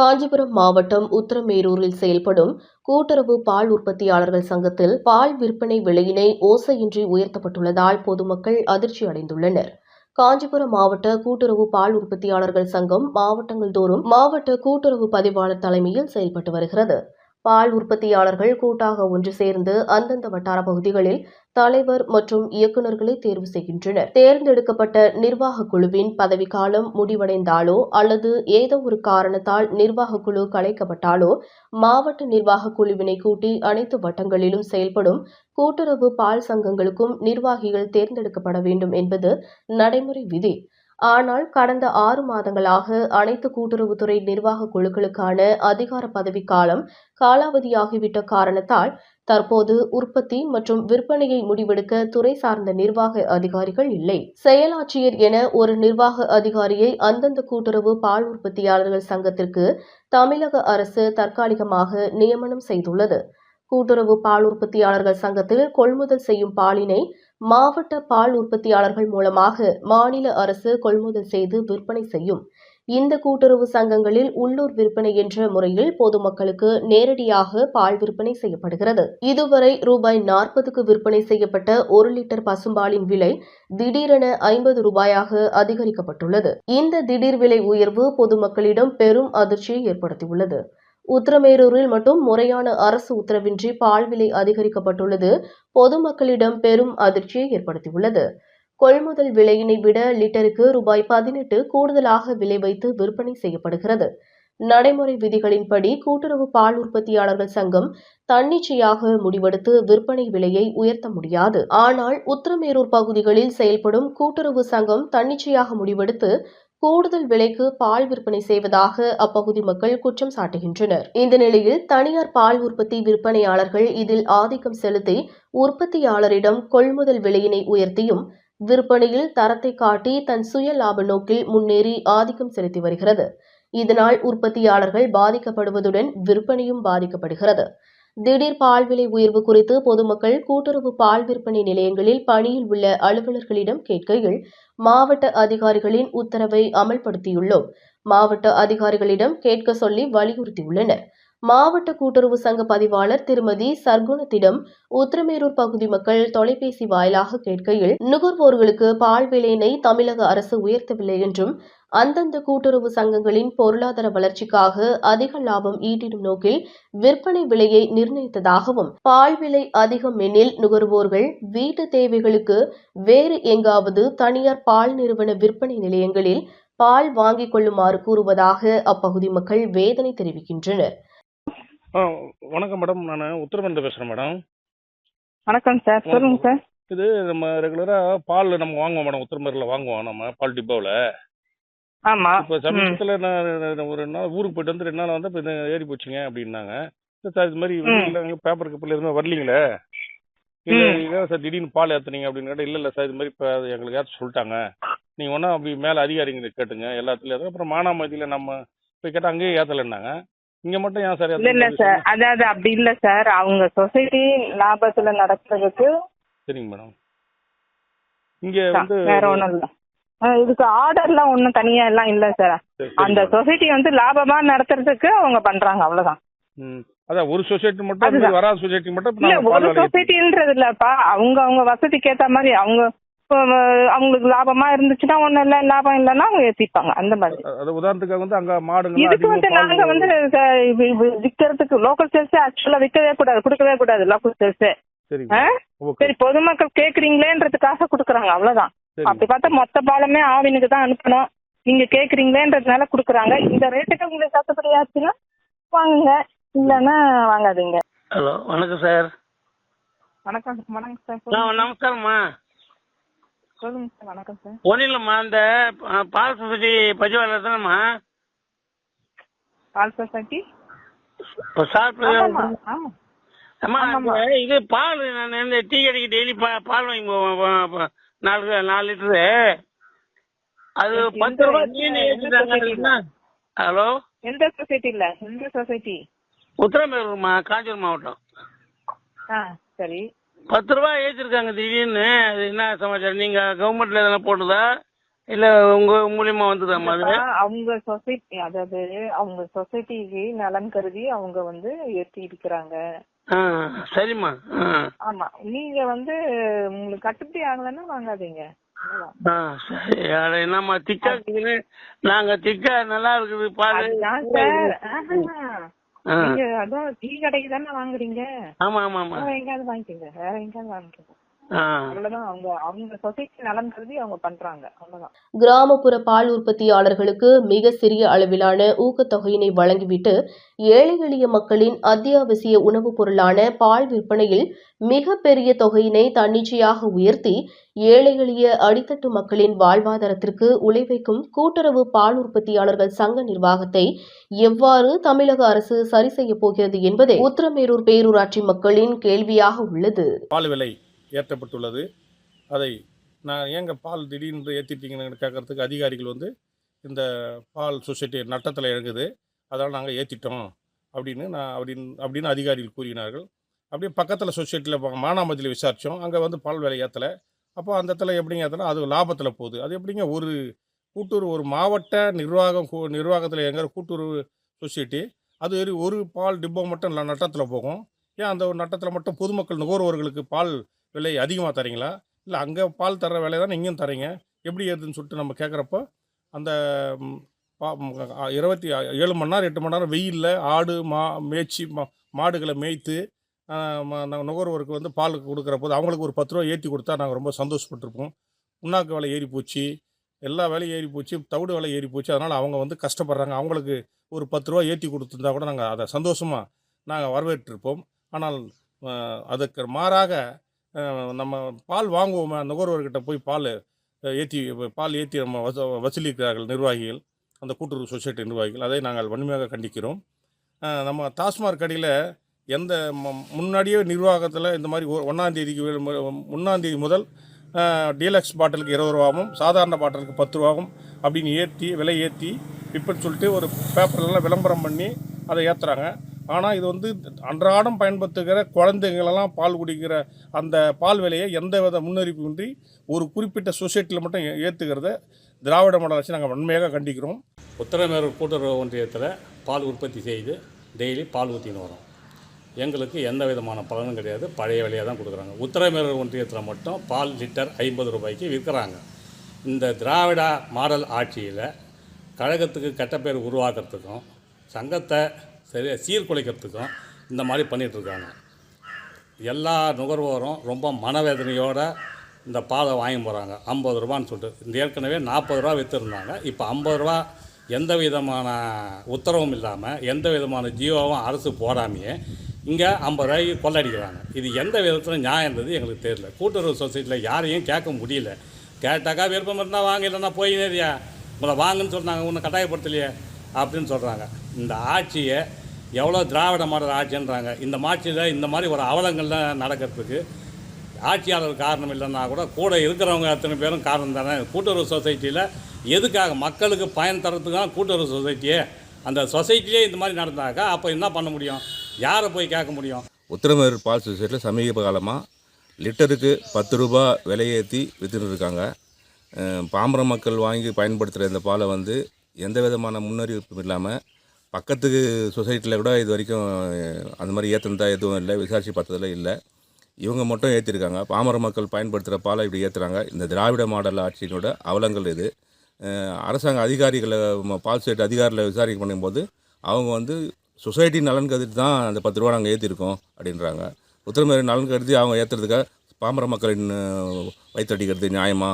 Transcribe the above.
காஞ்சிபுரம் மாவட்டம் உத்தரமேரூரில் செயல்படும் கூட்டுறவு பால் உற்பத்தியாளர்கள் சங்கத்தில் பால் விற்பனை விலையினை ஓசையின்றி உயர்த்தப்பட்டுள்ளதால் பொதுமக்கள் அதிர்ச்சி அடைந்துள்ளனர். காஞ்சிபுரம் மாவட்ட கூட்டுறவு பால் உற்பத்தியாளர்கள் சங்கம் மாவட்டங்கள் தோறும் மாவட்ட கூட்டுறவு பதிவாளர் தலைமையில் செயல்பட்டு வருகிறது. பால் உற்பத்தியாளர்கள் கூட்டாக ஒன்று சேர்ந்து அந்தந்த வட்டார பகுதிகளில் தலைவர் மற்றும் இயக்குநர்களை தேர்வு செய்கின்றனர். தேர்ந்தெடுக்கப்பட்ட நிர்வாக குழுவின் பதவிக்காலம் முடிவடைந்தாலோ அல்லது ஏதோ ஒரு காரணத்தால் நிர்வாக குழு கலைக்கப்பட்டாலோ மாவட்ட நிர்வாக குழுவினை கூட்டி அனைத்து வட்டங்களிலும் செயல்படும் கூட்டுறவு பால் சங்கங்களுக்கும் நிர்வாகிகள் தேர்ந்தெடுக்கப்பட வேண்டும் என்பது நடைமுறை விதி. ஆனால் கடந்த ஆறு மாதங்களாக அனைத்து கூட்டுறவுத்துறை நிர்வாக குழுக்களுக்கான அதிகார பதவிக்காலம் காலாவதியாகிவிட்ட காரணத்தால் தற்போது உற்பத்தி மற்றும் விற்பனையை முடிவெடுக்க துறை சார்ந்த நிர்வாக அதிகாரிகள் இல்லை. செயலாட்சியர் என ஒரு நிர்வாக அதிகாரியை அந்தந்த கூட்டுறவு பால் உற்பத்தியாளர்கள் சங்கத்திற்கு தமிழக அரசு தற்காலிகமாக நியமனம் செய்துள்ளது. கூட்டுறவு பால் உற்பத்தியாளர்கள் சங்கத்தில் கொள்முதல் செய்யும் பாலினை மாவட்ட பால் உற்பத்தியாளர்கள் மூலமாக மாநில அரசு கொள்முதல் செய்து விற்பனை செய்யும். இந்த கூட்டுறவு சங்கங்களில் உள்ளூர் விற்பனை என்ற முறையில் பொதுமக்களுக்கு நேரடியாக பால் விற்பனை செய்யப்படுகிறது. இதுவரை ரூபாய் நாற்பதுக்கு விற்பனை செய்யப்பட்ட ஒரு லிட்டர் பசும்பாலின் விலை திடீரென ஐம்பது ரூபாயாக அதிகரிக்கப்பட்டுள்ளது. இந்த திடீர் விலை உயர்வு பொதுமக்களிடம் பெரும் அதிர்ச்சியை ஏற்படுத்தியுள்ளது. உத்தரமேரூரில் மட்டும் முறையான அரசு உத்தரவின்றி பால் விலை அதிகரிக்கப்பட்டுள்ளது. பொதுமக்களிடம் பெரும் அதிர்ச்சியை ஏற்படுத்தியுள்ளது. கொள்முதல் விலையினை விட லிட்டருக்கு ரூபாய் பதினெட்டு கூடுதலாக விலை வைத்து விற்பனை செய்யப்படுகிறது. நடைமுறை விதிகளின்படி கூட்டுறவு பால் உற்பத்தியாளர்கள் சங்கம் தன்னிச்சையாக முடிவெடுத்து விற்பனை விலையை உயர்த்த முடியாது. ஆனால் உத்தரமேரூர் பகுதிகளில் செயல்படும் கூட்டுறவு சங்கம் தன்னிச்சையாக முடிவெடுத்து கூடுதல் விலைக்கு பால் விற்பனை செய்வதாக அப்பகுதி மக்கள் குற்றம் சாட்டுகின்றனர். இந்த நிலையில் தனியார் பால் உற்பத்தி விற்பனையாளர்கள் இதில் ஆதிக்கம் செலுத்தி உற்பத்தியாளரிடம் கொள்முதல் விலையினை உயர்த்தியும் விற்பனையில் தரத்தை காட்டி தன் சுய லாப நோக்கில் முன்னேறி ஆதிக்கம் செலுத்தி வருகிறது. இதனால் உற்பத்தியாளர்கள் பாதிக்கப்படுவதுடன் விற்பனையும் பாதிக்கப்படுகிறது. திடீர் பால் விலை உயர்வு குறித்து பொதுமக்கள் கூட்டுறவு பால் விற்பனை நிலையங்களில் பணியில் உள்ள அலுவலர்களிடம் கேட்கையில் மாவட்ட அதிகாரிகளின் உத்தரவை அமல்படுத்தியுள்ளோம். மாவட்ட அதிகாரிகளிடம் கேட்க சொல்லி வலியுறுத்தியுள்ளனர். மாவட்ட கூட்டுறவு சங்க பதிவாளர் திருமதி சர்க்குணத்திடம் உத்திரமேரூர் பகுதி மக்கள் தொலைபேசி வாயிலாக கேட்கையில் நுகர்வோர்களுக்கு பால் விலையினை தமிழக அரசு உயர்த்தவில்லை என்றும் அந்தந்த கூட்டுறவு சங்கங்களின் பொருளாதார வளர்ச்சிக்காக அதிக லாபம் ஈட்டிடும் நோக்கில் விற்பனை விலையை நிர்ணயித்ததாகவும் பால் விலை அதிகம் எனில் நுகர்வோர்கள் வீட்டு தேவைகளுக்கு வேறு எங்காவது தனியார் பால் நிறுவன விற்பனை நிலையங்களில் பால் வாங்கிக் கொள்ளுமாறு கூறுவதாக அப்பகுதி மக்கள் வேதனை தெரிவிக்கின்றனர். வணக்கம் மேடம். நான் உத்தரமேந்து பேசுகிறேன் மேடம். வணக்கம் சார். சொல்லுங்க சார். இது நம்ம ரெகுலராக பால் நம்ம வாங்குவோம் மேடம். உத்தரமேரில் வாங்குவோம் நம்ம பால் டிப்போவில் ஆமா. இப்போ சமீபத்தில் நான் ஒரு நாள் ஊருக்கு போயிட்டு வந்து ரெண்டு நாள் வந்து இப்போ ஏறி போச்சுங்க அப்படின்னாங்க. சார் இது மாதிரி பேப்பர் கப்பில் எதுவுமே வரலீங்களே? இல்லை. இதான் சார் திடீர்னு பால் ஏற்றுனீங்க அப்படின்னு கேட்டால் இல்லை இல்லை சார் இது மாதிரி இப்போ எங்களுக்கு யாரும் சொல்லிட்டாங்க. நீங்கள் ஒன்றா அப்படி மேலே அதிகாரிங்க கேட்டுங்க எல்லாத்துலேயும் அப்புறம் மானாமதியில் நம்ம போய் கேட்டால் அங்கேயே ஏற்றலைன்னாங்க இங்கே மட்டும் ஏன் சார் இல்ல இல்ல சார். அதாவது அப்படி இல்ல சார். அவங்க சொசைட்டி லாபத்துல நடக்கிறதுக்கு சரிங்க மேடம். இங்கே. வந்து வேற ஒண்ணும் இல்ல. இதுக்கு ஆர்டர்லாம் ஒண்ணும் தனியா எல்லாம் இல்ல சார் அந்த. சொசைட்டி வந்து லாபமா நடத்துறதுக்கு அவங்க பண்றாங்க அவ்வளவுதான். அதான் ஒரு சொசைட்டி மட்டும் வராத சொசைட்டி மட்டும் இல்ல ஒரு சொசைட்டின்றது இல்லப்பா. அவங்க அவங்க வசதிக்கு ஏத்த மாதிரி அவங்க அவங்களுக்கு லாபமா இருந்துச்சுன்னா ஒண்ணும் இல்ல லாபம் இல்லைன்னா அவங்க ஏத்திப்பாங்க அந்த மாதிரி. அது வந்து அங்க மாடுங்க இதுக்கு வந்து நாங்க வந்து விக்கிறதுக்கு லோக்கல் சேல்ஸ் ஆக்சுவலா விற்கவே கூடாது கொடுக்கவே கூடாது லோக்கல் சேல்ஸ் சரி பொதுமக்கள் கேக்குறீங்களேன்றதுக்காக கொடுக்குறாங்க அவ்வளவுதான். அப்படி பார்த்தா மொத்த பாலமே ஆவினுக்கு தான் அனுப்பணும். நீங்க கேக்குறீங்களேன்றதுனால கொடுக்குறாங்க. இந்த ரேட்டுக்கு உங்களுக்கு கட்டுப்படி ஆச்சுன்னா வாங்குங்க. இல்லைன்னா வாங்காதீங்க. ஹலோ வணக்கம் சார். வணக்கம் வணக்கம் சார். நமஸ்காரம்மா. சொல்லுங்க சார். வணக்கம் சார். ஒன்றும் இல்லைம்மா இந்த பால் சொசைட்டி பதிவாளர் தானேம்மா? பால் சொசைட்டி. அம்மா இது பால் நான் இந்த டீ கடைக்கு டெய்லி பா பால் வாங்கி நாலு நாலு லிட்டரு. அது பத்து ரூபா எந்த- சீனி எந்த ஏற்றிட்டாங்க சொசைட்டில? ஹலோ? எந்த சொசைட்டி இல்ல? எந்த சொசைட்டி உத்தரமேரூர்மா காஞ்சூர் மாவட்டம். ஆ சரி. பத்து ரூபா ஏற்றிருக்காங்க திடீர்னு. அது என்ன சமாச்சாரம்? நீங்க கவர்மெண்ட்ல எதனா போட்டதா? இல்ல உங்க மூலியமா அது? இல்லப்பா, அவங்க சொசைட்டி அதாவது அவங்க சொசைட்டிக்கு நலன் கருதி அவங்க வந்து ஏற்றி இருக்கிறாங்க. சரிம்மா. ஆமா நீங்க வந்து உங்களுக்கு கட்டுப்படி ஆகலைன்னா வாங்காதீங்க. என்னம்மா திக்கா இருக்குதுன்னு நாங்க திக்கா நல்லா இருக்குது பாரு அதான் டீ கடைக்கு தானே வாங்குறீங்க? ஆமா ஆமா ஆமா. வேற எங்கேயாவது வாங்கிக்கோங்க வேற எங்கேயாவது வாங்கிக்கோங்க. ஆ. அவ்வளவுதான் அவங்க அவங்க சொசைட்டி நலன் கருதி அவங்க பண்றாங்க அவ்வளவுதான் கிராமப்புற பால் உற்பத்தியாளர்களுக்கு மிக சிறிய அளவிலான ஊக்கத்தொகையினை வழங்கிவிட்டு ஏழை எளிய மக்களின் அத்தியாவசிய உணவுப் பொருளான பால் விற்பனையில் மிக பெரிய தொகையினை தன்னிச்சையாக உயர்த்தி ஏழை எளிய அடித்தட்டு மக்களின் வாழ்வாதாரத்திற்கு உழைவைக்கும் கூட்டுறவு பால் உற்பத்தியாளர்கள் சங்க நிர்வாகத்தை எவ்வாறு தமிழக அரசு சரி செய்யப் போகிறது என்பதே உத்திரமேரூர் பேரூராட்சி மக்களின் கேள்வியாக உள்ளது பால் விலை ஏற்றப்பட்டுள்ளது. அதை நான் ஏங்க பால் திடீர்னு ஏற்றிட்டீங்கன்னு கேட்கறதுக்கு அதிகாரிகள் வந்து இந்த பால் சொசைட்டி நட்டத்தில் இறங்குது. அதனால் நாங்கள் ஏற்றிட்டோம் அப்படின்னு நான் அப்படின்னு அப்படின்னு அதிகாரிகள் கூறினார்கள். அப்படியே பக்கத்தில் சொசைட்டியில் மானாமதியில் விசாரித்தோம் அங்கே வந்து பால் விலை ஏற்றலை அப்போ அந்த இடத்துல எப்படிங்க ஏற்றினா அது லாபத்தில் போகுது. அது எப்படிங்க ஒரு கூட்டுறவு ஒரு மாவட்ட நிர்வாகம் கூ- நிர்வாகத்தில் எங்கிற கூட்டுறவு சொசைட்டி அது ஒரு ஒரு பால் டிப்போ மட்டும் நட்டத்தில் போகும். ஏன் அந்த ஒரு நட்டத்தில் மட்டும் பொதுமக்கள் நுகர்வோர்களுக்கு பால் விலை அதிகமாக தரீங்களா? இல்லை அங்கே பால் தர விலை தானே இங்கேயும் தரீங்க? எப்படி ஏதுன்னு சொல்லிட்டு நம்ம கேட்குறப்போ அந்த பா- இருபத்தி ஏழு மணி நேரம் எட்டு மணி நேரம் வெயிலில் ஆடு மா மேய்ச்சி மா மாடுகளை மேய்த்து நாங்கள் நுகர்வோருக்கு வந்து பால் கொடுக்குற போது அவங்களுக்கு ஒரு பத்து ரூபா ஏற்றி கொடுத்தா நாங்கள் ரொம்ப சந்தோஷப்பட்டிருப்போம். புண்ணாக்கு விலை ஏறி போச்சு எல்லா வேலையும் ஏறி போச்சு தவிடு விலை ஏறி போச்சு. அதனால் அவங்க வந்து கஷ்டப்படுறாங்க. அவங்களுக்கு ஒரு பத்து ரூபா ஏற்றி கொடுத்துருந்தா கூட நாங்கள் அதை சந்தோஷமாக நாங்கள் வரவேற்றிருப்போம். ஆனால் அதுக்கு மாறாக நம்ம பால் வாங்குவோம்? நுகர்வோர்கிட்ட போய் பால் ஏற்றி பால் ஏற்றி நம்ம வச வசூலிக்கிறார்கள் நிர்வாகிகள் அந்த கூட்டுறவு சொசைட்டி நிர்வாகிகள். அதை நாங்கள் வன்மையாக கண்டிக்கிறோம். நம்ம டாஸ்மாக் கடையில் எந்த முன்னாடியே நிர்வாகத்தில் இந்த மாதிரி ஒன்றாந்தேதிக்கு ஒன்றாந்தேதி முதல் டீலக்ஸ் பாட்டிலுக்கு இருபது ரூபாவும் சாதாரண பாட்டிலுக்கு பத்து ரூபாவும் அப்படின்னு ஏற்றி விலை ஏற்றி இப்படின்னு சொல்லிட்டு ஒரு பேப்பர்லாம் விளம்பரம் பண்ணி அதை ஏற்றுறாங்க ஆனால் இது வந்து அன்றாடம் பயன்படுத்துகிற குழந்தைங்களெல்லாம் பால் குடிக்கிற அந்த பால் விலையை எந்த வித முன்னறிவிப்பின்றி ஒரு குறிப்பிட்ட சொசைட்டியில் மட்டும் ஏற்றுக்கிறத திராவிட மாடல் அரசு நாங்கள் வன்மையாக கண்டிக்கிறோம். உத்தரமேரூர் கூட்டுறவு ஒன்றியத்தில் பால் உற்பத்தி செய்து டெய்லி பால் ஊற்றின்னு வரோம். எங்களுக்கு எந்த விதமான பலனும் கிடையாது. பழைய விலையாக தான் கொடுக்குறாங்க. உத்தரமேரூர் ஒன்றியத்தில் மட்டும் பால் லிட்டர் ஐம்பது ரூபாய்க்கு விற்கிறாங்க. இந்த திராவிட மாடல் ஆட்சியில் கழகத்துக்கு கெட்ட பேர் உருவாக்குறதுக்கும் சங்கத்தை சரியா? சீர்குலைக்கிறதுக்கும் இந்த மாதிரி பண்ணிகிட்ருக்காங்க எல்லா நுகர்வோரும் ரொம்ப மனவேதனையோட இந்த பாலை வாங்கி போகிறாங்க ஐம்பது ரூபான்னு சொல்லிட்டு. இந்த ஏற்கனவே நாற்பது ரூபா விற்றுருந்தாங்க இப்போ ஐம்பது ரூபா எந்த விதமான உத்தரவும் இல்லாமல் எந்த விதமான ஜியோவும் அரசு போடாமையே இங்கே ஐம்பது ரூபாய்க்கு கொள்ளடிக்கிறாங்க. இது எந்த விதத்தில் நியாயன்றது எங்களுக்கு தெரியல. கூட்டுறவு சொசைட்டியில் யாரையும் கேட்க முடியல. கேட்டாக்கா விருப்பம் இருந்தால் வாங்க இல்லைன்னா போய் நேரியா. உங்களை வாங்குன்னு சொன்னாங்க உன்னை கட்டாயப்படுத்தலையே அப்படின்னு சொல்கிறாங்க இந்த ஆட்சியை எவ்வளோ திராவிட மாடல் ஆட்சின்றாங்க. இந்த ஆட்சியில் இந்த மாதிரி ஒரு அவலங்கள்லாம் நடக்கிறதுக்கு ஆட்சியாளர் காரணம் இல்லைன்னா கூட கூட இருக்கிறவங்க அத்தனை பேரும் காரணம் தானே. கூட்டுறவு சொசைட்டியில் எதுக்காக மக்களுக்கு பயன் தரத்துக்கு தான் கூட்டுறவு சொசைட்டியே? அந்த சொசைட்டிலே இந்த மாதிரி நடந்தாக்கா அப்போ என்ன பண்ண முடியும்? யாரை போய் கேட்க முடியும்? உத்தரமேர் பால் சொசைட்டியில் சமீப காலமாக லிட்டருக்கு பத்து ரூபா விலையேற்றி விற்றுட்டு இருக்காங்க பாம்பர மக்கள் வாங்கி பயன்படுத்துகிற இந்த பாலை வந்து எந்த விதமான முன்னறிவிப்பும் இல்லாமல் பக்கத்துக்கு சொசைட்டியில் கூட இது வரைக்கும் அந்த மாதிரி ஏற்றுனதா எதுவும் இல்லை. விசாரித்து பார்த்ததில் இல்லை. இவங்க மட்டும் ஏற்றிருக்காங்க பாமர மக்கள் பயன்படுத்துகிற பாலை இப்படி ஏற்றுறாங்க இந்த திராவிட மாடல் ஆட்சியினோட அவலங்கள் இது. அரசாங்க அதிகாரிகளை பால் செட் அதிகாரிகளை விசாரிக்க பண்ணும்போது அவங்க வந்து சொசைட்டி நலன் கருதி தான் அந்த பத்து ரூபா நாங்கள் ஏற்றிருக்கோம் அப்படின்றாங்க. உத்தரமேரி நலன் கருதி அவங்க ஏற்றுறதுக்காக பாமர மக்களின் வயிற்றடிக்கிறது நியாயமா?